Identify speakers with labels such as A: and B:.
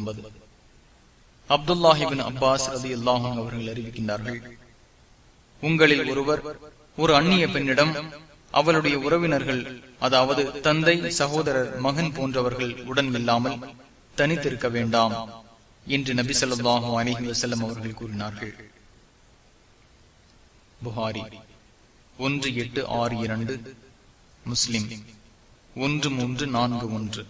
A: ஒன்பது. அப்துல்லாஹிபின் அப்பாஸ் அலி அல்லாஹும் அவர்கள் அறிவிக்கின்றார்கள் உங்களில் ஒருவர் ஒரு அந்நிய பெண்ணிடம் அவளுடைய உறவினர்கள் அதாவது தந்தை சகோதரர் மகன் போன்றவர்கள் உடன் இல்லாமல் தனித்திருக்க வேண்டாம் என்று நபி சொல்லாஹும் அலிஹி வசல்லம் அவர்கள் கூறினார்கள். புகாரி ஒன்று எட்டு ஆறு இரண்டு முஸ்லிம் ஒன்று மூன்று நான்கு ஒன்று.